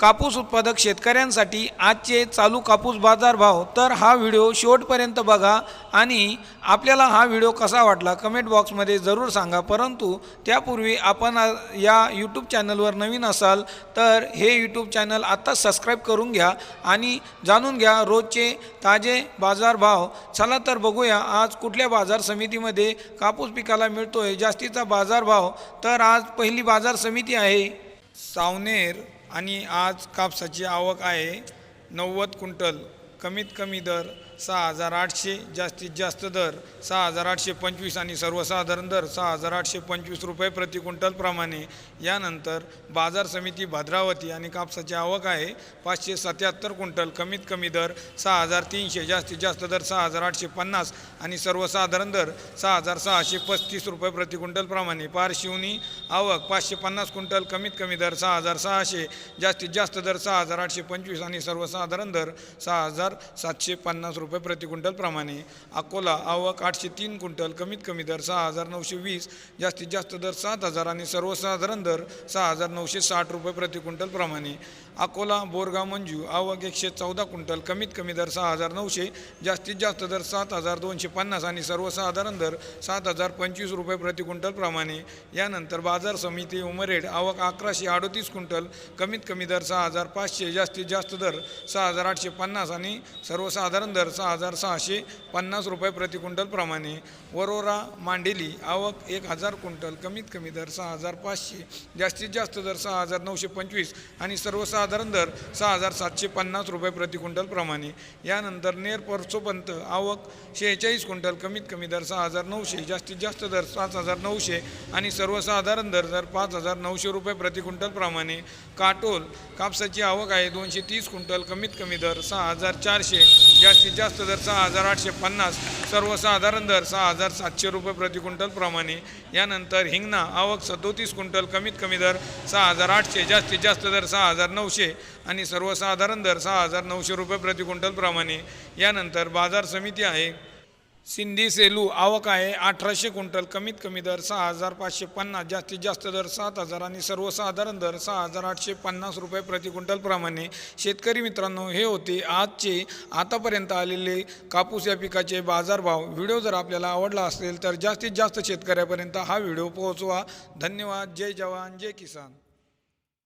कापूस उत्पादक शेतकऱ्यांसाठी आजचे चालू कापूस बाजार भाव. तर हा व्हिडिओ शेवटपर्यंत बघा आणि आपल्याला हा व्हिडिओ कसा वाटला कमेंट बॉक्समध्ये जरूर सांगा. परंतु त्यापूर्वी आपण या यूट्यूब चॅनलवर नवीन असाल तर हे यूट्यूब चॅनल आत्ताच सबस्क्राईब करून घ्या आणि जाणून घ्या रोजचे ताजे बाजार भाव. चला तर बघूया आज कुठल्या बाजार समितीमध्ये कापूस पिकाला मिळतोय जास्तीचा बाजार भाव. तर आज पहिली बाजार समिती आहे सावनेर. आणि आज कापसाची आवक आहे नव्वद क्विंटल. कमीत कमी दर सहा हजार आठशे जास्तीत जास्त दर सहा हजार आठशे पंचवीस आणि सर्वसाधारण दर सहा हजार आठशे पंचवीस रुपये प्रति क्विंटलप्रमाणे यानंतर बाजार समिती भद्रावती आणि कापसाची आवक आहे पाचशे सत्याहत्तर क्विंटल. कमीत कमी दर सहा हजार तीनशे जास्तीत जास्त दर सहा हजार आठशे पन्नास आणि सर्वसाधारण दर सहा हजार सहाशे पस्तीस रुपये प्रति क्विंटलप्रमाणे पारशिवनी आवक पाचशे पन्नास क्विंटल. कमीत कमी दर सहा हजार सहाशे जास्तीत जास्त दर सहा हजार आठशे पंचवीस आणि सर्वसाधारण दर सहा हजार सातशे पन्नास रुपये प्रति क्विंटल प्रमाणे. अकोला आवक आठशे तीन क्विंटल कमीत कमी दर सहा हजार नऊशे वीस जास्तीत जास्त दर सात हजार आणि सर्वसाधारण दर सहा हजार नऊशे साठ रुपये प्रति क्विंटल प्रमाणे. अकोला बोरगाव मंजू आवक एकशे चौदा क्विंटल कमीत कमी दर सहा हजार नऊशे जास्तीत जास्त दर सात हजार दोनशे पन्नास आणि सर्वसाधारण दर सात हजार पंचवीस रुपये प्रति क्विंटल प्रमाणे. यानंतर बाजार समिती उमरेड आवक अकराशे अडोतीस क्विंटल कमीत कमी दर सहा हजार पाचशे जास्तीत जास्त दर सहा हजार आठशे पन्नास आणि सर्वसाधारण दर सहा हजार सहाशे पन्नास रुपये प्रति क्विंटल प्रमाणे. वरोरा मांडेली आवक एक हजार क्विंटल कमीत कमी दर सहा हजार पाचशे जास्तीत जास्त दर सहा हजार नऊशे पंचवीस आणि सर्वसाधारण दर सहा हजार सातशे पन्नास रुपये प्रति क्विंटल प्रमाणे. यानंतर नेर परसोपंत आवक शेहेचाळीस क्विंटल कमीत कमी दर सहा हजार नऊशे जास्तीत जास्त दर सात हजार नऊशे आणि सर्वसाधारण दर दर पाच हजार नऊशे रुपये प्रति क्विंटलप्रमाणे काटोल कापसाची आवक आहे दोनशे तीस क्विंटल कमीत कमी दर सहा हजार चार चारशे जास्तीत जास्त दर सहा हजार आठशे पन्नास सर्वसाधारण दर सहा हजार सातशे रुपये प्रति क्विंटल प्रमाणे. यानंतर हिंगणा आवक सदोतीस क्विंटल कमीत कमी दर सहा हजार आठशे जास्तीत जास्त दर सहा हजार नऊशे आणि सर्वसाधारण दर सहा हजार नऊशे रुपये प्रति क्विंटलप्रमाणे यानंतर बाजार समिती आहे. सिंधी सेलू आवक आहे. अठराशे क्विंटल कमीत कमी दर सहा हजार पाचशे पन्नास जास्तीत जास्त दर सात हजार आणि सर्वसाधारण दर सहा हजार आठशे पन्नास रुपये प्रति क्विंटलप्रमाणे शेतकरी मित्रांनो हे होते आजचे आतापर्यंत आलेले कापूस या पिकाचे बाजारभाव. व्हिडिओ जर आपल्याला आवडला असेल तर जास्तीत जास्त शेतकऱ्यापर्यंत हा व्हिडिओ पोहोचवा. धन्यवाद. जय जवान. जय किसान.